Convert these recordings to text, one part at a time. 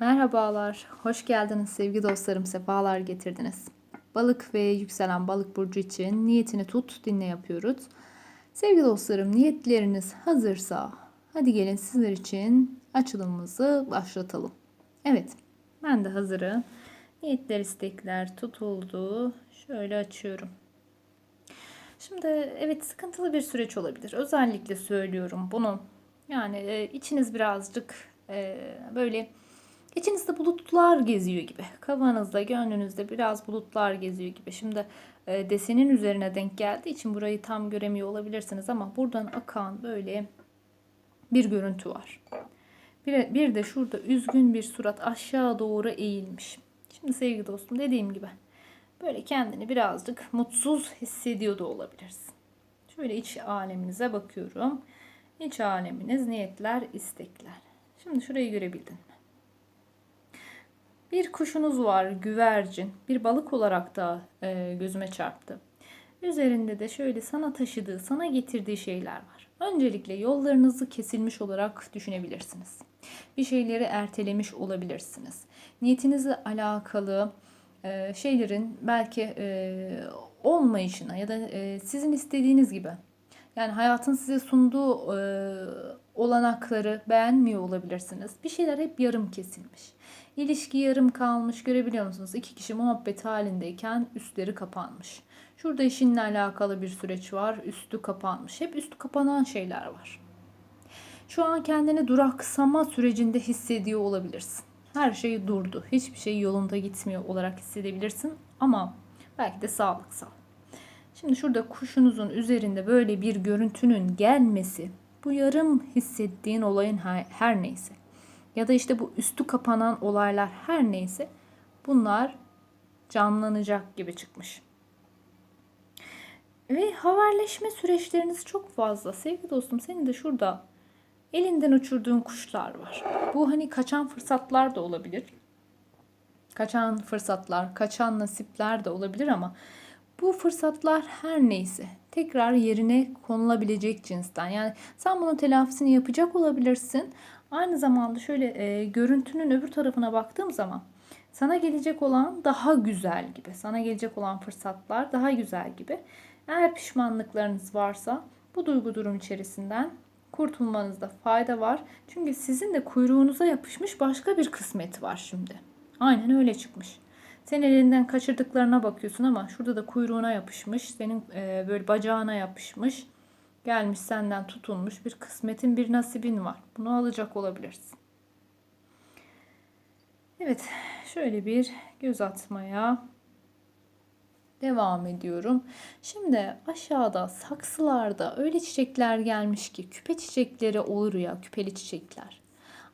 Merhabalar, hoş geldiniz sevgili dostlarım, sefalar getirdiniz. Balık ve yükselen balık burcu için niyetini tut, dinle yapıyoruz. Sevgili dostlarım, niyetleriniz hazırsa hadi gelin sizler için açılımımızı başlatalım. Evet, ben de hazırım. Niyetler, istekler tutuldu. Şöyle açıyorum. Şimdi evet sıkıntılı bir süreç olabilir. Özellikle söylüyorum bunu. Yani e, içiniz birazcık e, böyle İçinizde bulutlar geziyor gibi. Kafanızda, gönlünüzde biraz bulutlar geziyor gibi. Şimdi e, desenin üzerine denk geldiği için burayı tam göremiyor olabilirsiniz ama buradan akan böyle bir görüntü var. Bir, bir de şurada üzgün bir surat aşağı doğru eğilmiş. Şimdi sevgili dostum dediğim gibi böyle kendini birazcık mutsuz hissediyor da olabilirsin. Şöyle iç aleminize bakıyorum. İç aleminiz niyetler, istekler. Şimdi şurayı görebildin? Bir kuşunuz var, güvercin. Bir balık olarak da e, gözüme çarptı. Üzerinde de şöyle sana taşıdığı, sana getirdiği şeyler var. Öncelikle yollarınızı kesilmiş olarak düşünebilirsiniz. Bir şeyleri ertelemiş olabilirsiniz. Niyetinizle alakalı e, şeylerin belki e, olmayışına ya da e, sizin istediğiniz gibi yani hayatın size sunduğu e, olanakları beğenmiyor olabilirsiniz. Bir şeyler hep yarım kesilmiş. İlişki yarım kalmış görebiliyor musunuz? İki kişi muhabbet halindeyken üstleri kapanmış. Şurada işinle alakalı bir süreç var. Üstü kapanmış. Hep üstü kapanan şeyler var. Şu an kendini duraksama sürecinde hissediyor olabilirsin. Her şey durdu. Hiçbir şey yolunda gitmiyor olarak hissedebilirsin. Ama belki de sağlıksal. Şimdi şurada kuşunuzun üzerinde böyle bir görüntünün gelmesi bu yarım hissettiğin olayın her neyse ya da işte bu üstü kapanan olaylar her neyse bunlar canlanacak gibi çıkmış. Ve haberleşme süreçleriniz çok fazla. Sevgili dostum senin de şurada elinden uçurduğun kuşlar var. Bu hani kaçan fırsatlar da olabilir. Kaçan fırsatlar, kaçan nasipler de olabilir ama bu fırsatlar her neyse tekrar yerine konulabilecek cinsten. Yani sen bunun telafisini yapacak olabilirsin Aynı zamanda şöyle e, görüntünün öbür tarafına baktığım zaman sana gelecek olan daha güzel gibi. Sana gelecek olan fırsatlar daha güzel gibi. Eğer pişmanlıklarınız varsa bu duygu durum içerisinden kurtulmanızda fayda var. Çünkü sizin de kuyruğunuza yapışmış başka bir kısmet var şimdi. Aynen öyle çıkmış. Senin elinden kaçırdıklarına bakıyorsun ama şurada da kuyruğuna yapışmış. Senin e, böyle bacağına yapışmış gelmiş senden tutulmuş bir kısmetin bir nasibin var. Bunu alacak olabilirsin. Evet şöyle bir göz atmaya devam ediyorum. Şimdi aşağıda saksılarda öyle çiçekler gelmiş ki küpe çiçekleri olur ya küpeli çiçekler.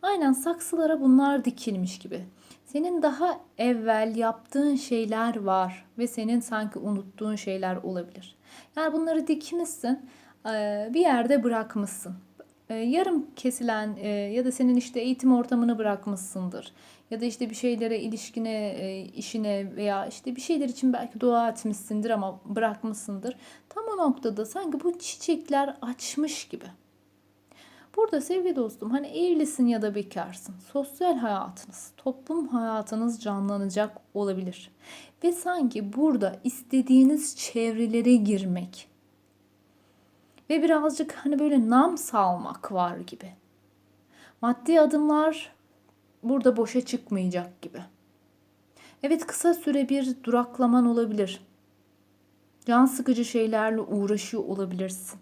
Aynen saksılara bunlar dikilmiş gibi. Senin daha evvel yaptığın şeyler var ve senin sanki unuttuğun şeyler olabilir. Yani bunları dikmişsin e, bir yerde bırakmışsın. E, yarım kesilen e, ya da senin işte eğitim ortamını bırakmışsındır. Ya da işte bir şeylere, ilişkine, işine veya işte bir şeyler için belki dua etmişsindir ama bırakmışsındır. Tam o noktada sanki bu çiçekler açmış gibi. Burada sevgili dostum hani evlisin ya da bekarsın. Sosyal hayatınız, toplum hayatınız canlanacak olabilir. Ve sanki burada istediğiniz çevrelere girmek, ve birazcık hani böyle nam salmak var gibi. Maddi adımlar burada boşa çıkmayacak gibi. Evet kısa süre bir duraklaman olabilir. Can sıkıcı şeylerle uğraşıyor olabilirsin.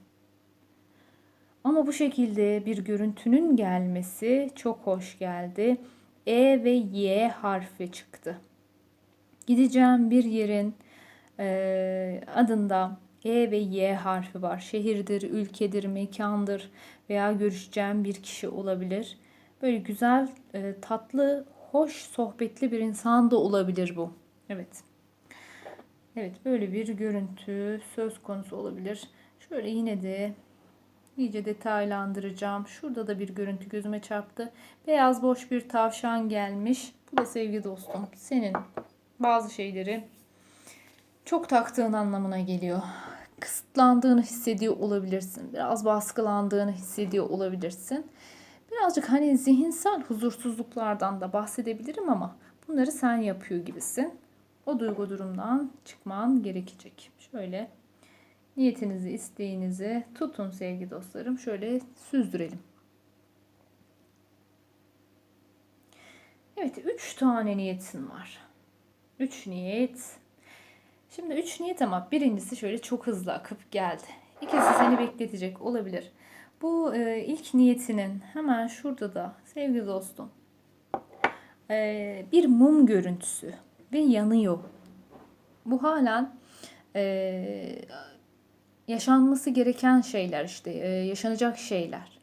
Ama bu şekilde bir görüntünün gelmesi çok hoş geldi. E ve Y harfi çıktı. Gideceğim bir yerin e, adında e ve Y harfi var. Şehirdir, ülkedir, mekandır veya görüşeceğim bir kişi olabilir. Böyle güzel, e, tatlı, hoş sohbetli bir insan da olabilir bu. Evet. Evet böyle bir görüntü söz konusu olabilir. Şöyle yine de iyice detaylandıracağım. Şurada da bir görüntü gözüme çarptı. Beyaz boş bir tavşan gelmiş. Bu da sevgili dostum senin bazı şeyleri çok taktığın anlamına geliyor kısıtlandığını hissediyor olabilirsin. Biraz baskılandığını hissediyor olabilirsin. Birazcık hani zihinsel huzursuzluklardan da bahsedebilirim ama bunları sen yapıyor gibisin. O duygu durumdan çıkman gerekecek. Şöyle niyetinizi, isteğinizi tutun sevgili dostlarım. Şöyle süzdürelim. Evet, üç tane niyetin var. Üç niyet. Şimdi üç niyet ama birincisi şöyle çok hızlı akıp geldi. İkisi seni bekletecek olabilir. Bu e, ilk niyetinin hemen şurada da sevgili dostum e, bir mum görüntüsü ve yanıyor. Bu halen e, yaşanması gereken şeyler işte e, yaşanacak şeyler.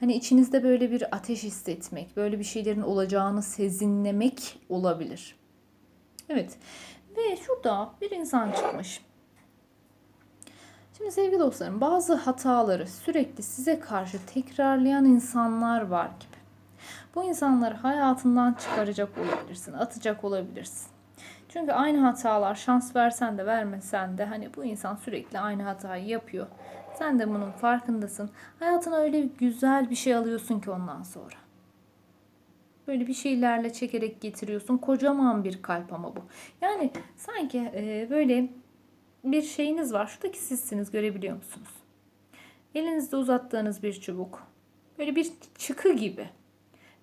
Hani içinizde böyle bir ateş hissetmek, böyle bir şeylerin olacağını sezinlemek olabilir. Evet. Ve şurada bir insan çıkmış. Şimdi sevgili dostlarım bazı hataları sürekli size karşı tekrarlayan insanlar var gibi. Bu insanları hayatından çıkaracak olabilirsin, atacak olabilirsin. Çünkü aynı hatalar şans versen de vermesen de hani bu insan sürekli aynı hatayı yapıyor. Sen de bunun farkındasın. Hayatına öyle güzel bir şey alıyorsun ki ondan sonra. Böyle bir şeylerle çekerek getiriyorsun. Kocaman bir kalp ama bu. Yani sanki e, böyle bir şeyiniz var. Şuradaki sizsiniz görebiliyor musunuz? Elinizde uzattığınız bir çubuk. Böyle bir çıkı gibi.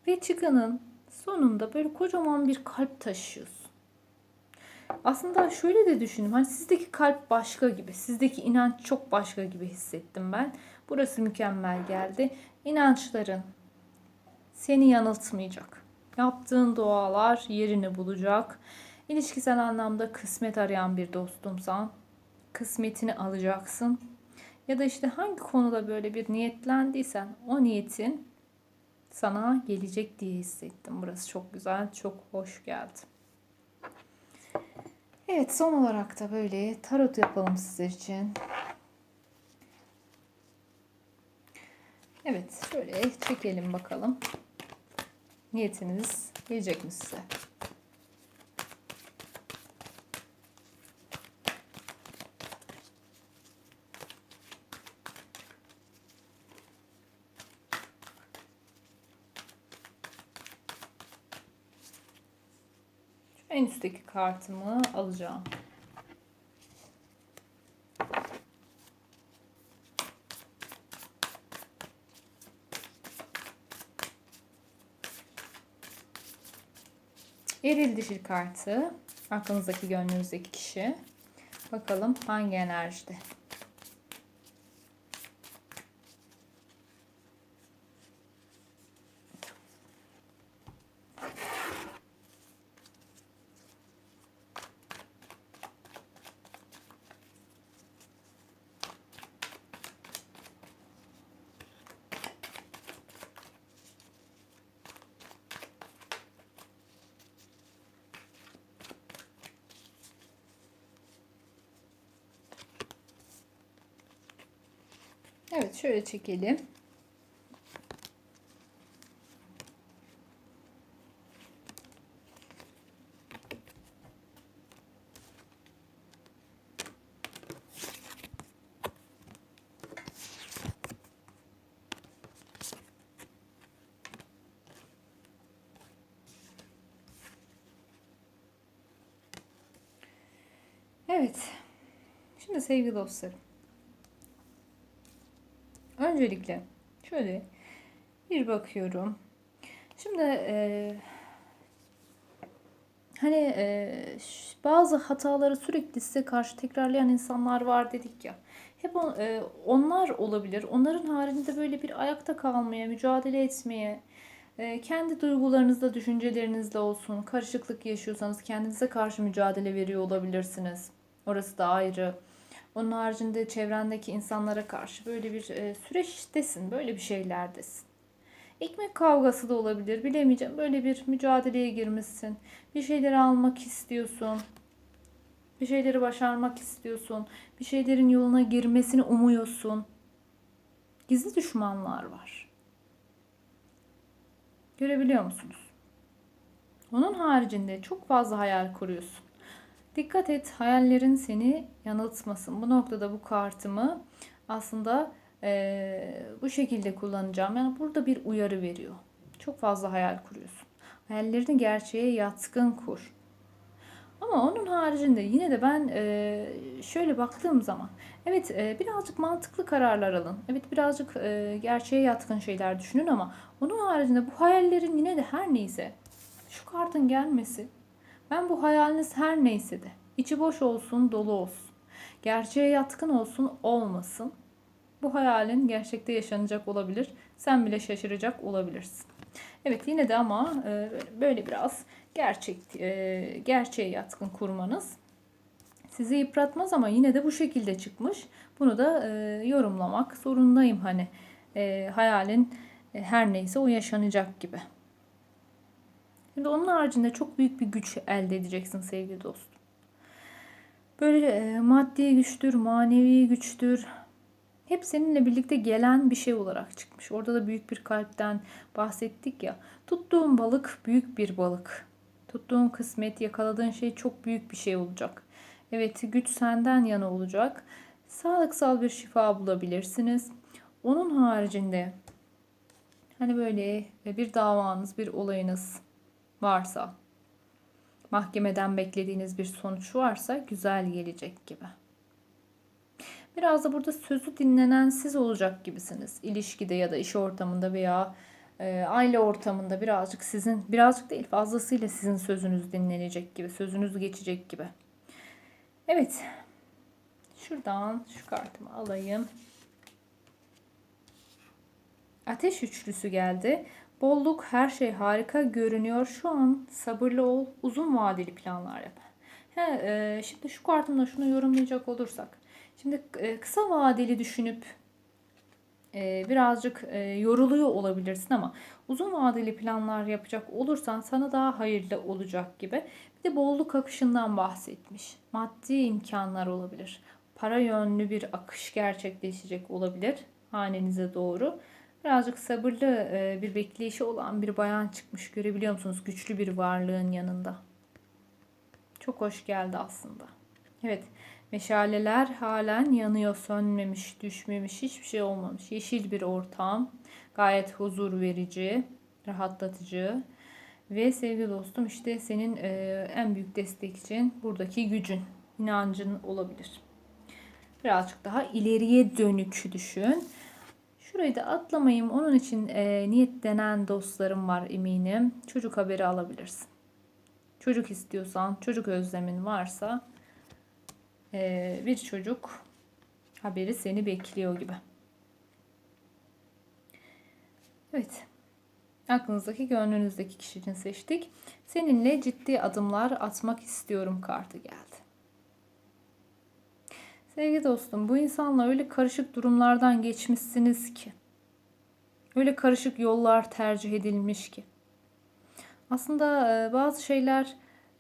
Ve çıkının sonunda böyle kocaman bir kalp taşıyorsun. Aslında şöyle de düşünün. Hani sizdeki kalp başka gibi. Sizdeki inanç çok başka gibi hissettim ben. Burası mükemmel geldi. İnançların seni yanıltmayacak. Yaptığın dualar yerini bulacak. İlişkisel anlamda kısmet arayan bir dostumsan kısmetini alacaksın. Ya da işte hangi konuda böyle bir niyetlendiysen o niyetin sana gelecek diye hissettim. Burası çok güzel, çok hoş geldi. Evet son olarak da böyle tarot yapalım sizler için. Evet şöyle çekelim bakalım. Niyetiniz gelecek mi size? En üstteki kartımı alacağım. Eril dişil kartı. Aklınızdaki gönlünüzdeki kişi. Bakalım hangi enerjide. Evet şöyle çekelim. Evet. Şimdi sevgili dostlarım. Öncelikle şöyle bir bakıyorum. Şimdi e, hani e, bazı hataları sürekli size karşı tekrarlayan insanlar var dedik ya. Hep on, e, onlar olabilir. Onların haricinde böyle bir ayakta kalmaya, mücadele etmeye, e, kendi duygularınızla, düşüncelerinizle olsun, karışıklık yaşıyorsanız kendinize karşı mücadele veriyor olabilirsiniz. Orası da ayrı. Onun haricinde çevrendeki insanlara karşı böyle bir e, süreçtesin, böyle bir şeylerdesin. Ekmek kavgası da olabilir, bilemeyeceğim. Böyle bir mücadeleye girmişsin. Bir şeyleri almak istiyorsun. Bir şeyleri başarmak istiyorsun. Bir şeylerin yoluna girmesini umuyorsun. Gizli düşmanlar var. Görebiliyor musunuz? Onun haricinde çok fazla hayal kuruyorsun. Dikkat et hayallerin seni yanıltmasın. Bu noktada bu kartımı aslında Ee, bu şekilde kullanacağım. Yani burada bir uyarı veriyor. Çok fazla hayal kuruyorsun. Hayallerini gerçeğe yatkın kur. Ama onun haricinde yine de ben e, şöyle baktığım zaman evet e, birazcık mantıklı kararlar alın. Evet birazcık e, gerçeğe yatkın şeyler düşünün ama onun haricinde bu hayallerin yine de her neyse şu kartın gelmesi ben bu hayaliniz her neyse de içi boş olsun dolu olsun gerçeğe yatkın olsun olmasın bu hayalin gerçekte yaşanacak olabilir. Sen bile şaşıracak olabilirsin. Evet yine de ama e, böyle biraz gerçek e, gerçeğe yatkın kurmanız sizi yıpratmaz ama yine de bu şekilde çıkmış. Bunu da e, yorumlamak zorundayım hani hayalin her neyse o yaşanacak gibi. Şimdi onun haricinde çok büyük bir güç elde edeceksin sevgili dostum. Böyle maddi güçtür, manevi güçtür, hep seninle birlikte gelen bir şey olarak çıkmış. Orada da büyük bir kalpten bahsettik ya. Tuttuğun balık büyük bir balık. Tuttuğun kısmet, yakaladığın şey çok büyük bir şey olacak. Evet, güç senden yana olacak. Sağlıksal bir şifa bulabilirsiniz. Onun haricinde hani böyle bir davanız, bir olayınız varsa, mahkemeden beklediğiniz bir sonuç varsa güzel gelecek gibi. Biraz da burada sözü dinlenen siz olacak gibisiniz. İlişkide ya da iş ortamında veya e, aile ortamında birazcık sizin, birazcık değil fazlasıyla sizin sözünüz dinlenecek gibi, sözünüz geçecek gibi. Evet. Şuradan şu kartımı alayım. Ateş üçlüsü geldi. Bolluk her şey harika görünüyor. Şu an sabırlı ol, uzun vadeli planlar yap. He, e, şimdi şu kartımda şunu yorumlayacak olursak. Şimdi e, kısa vadeli düşünüp e, birazcık e, yoruluyor olabilirsin ama uzun vadeli planlar yapacak olursan sana daha hayırlı olacak gibi. Bir de bolluk akışından bahsetmiş. Maddi imkanlar olabilir. Para yönlü bir akış gerçekleşecek olabilir hanenize doğru. Birazcık sabırlı bir bekleyişi olan bir bayan çıkmış. Görebiliyor musunuz? Güçlü bir varlığın yanında. Çok hoş geldi aslında. Evet. Meşaleler halen yanıyor, sönmemiş, düşmemiş, hiçbir şey olmamış. Yeşil bir ortam, gayet huzur verici, rahatlatıcı. Ve sevgili dostum işte senin e, en büyük destekçin buradaki gücün, inancın olabilir. Birazcık daha ileriye dönük düşün. Şurayı da atlamayayım. Onun için e, niyetlenen dostlarım var eminim. Çocuk haberi alabilirsin. Çocuk istiyorsan, çocuk özlemin varsa ee, bir çocuk haberi seni bekliyor gibi. Evet. Aklınızdaki, gönlünüzdeki kişi için seçtik. Seninle ciddi adımlar atmak istiyorum kartı geldi. Sevgili dostum, bu insanla öyle karışık durumlardan geçmişsiniz ki. Öyle karışık yollar tercih edilmiş ki. Aslında e, bazı şeyler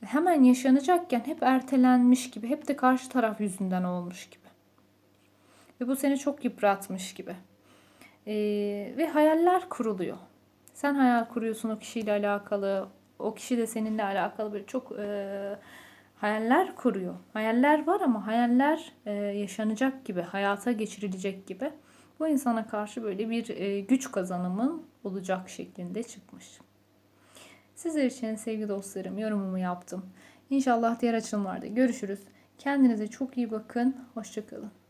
hemen yaşanacakken hep ertelenmiş gibi, hep de karşı taraf yüzünden olmuş gibi. Ve bu seni çok yıpratmış gibi. Ee, ve hayaller kuruluyor. Sen hayal kuruyorsun o kişiyle alakalı, o kişi de seninle alakalı böyle çok e, hayaller kuruyor. Hayaller var ama hayaller e, yaşanacak gibi, hayata geçirilecek gibi. Bu insana karşı böyle bir e, güç kazanımın olacak şeklinde çıkmış. Sizler için sevgili dostlarım yorumumu yaptım. İnşallah diğer açılımlarda görüşürüz. Kendinize çok iyi bakın. Hoşçakalın.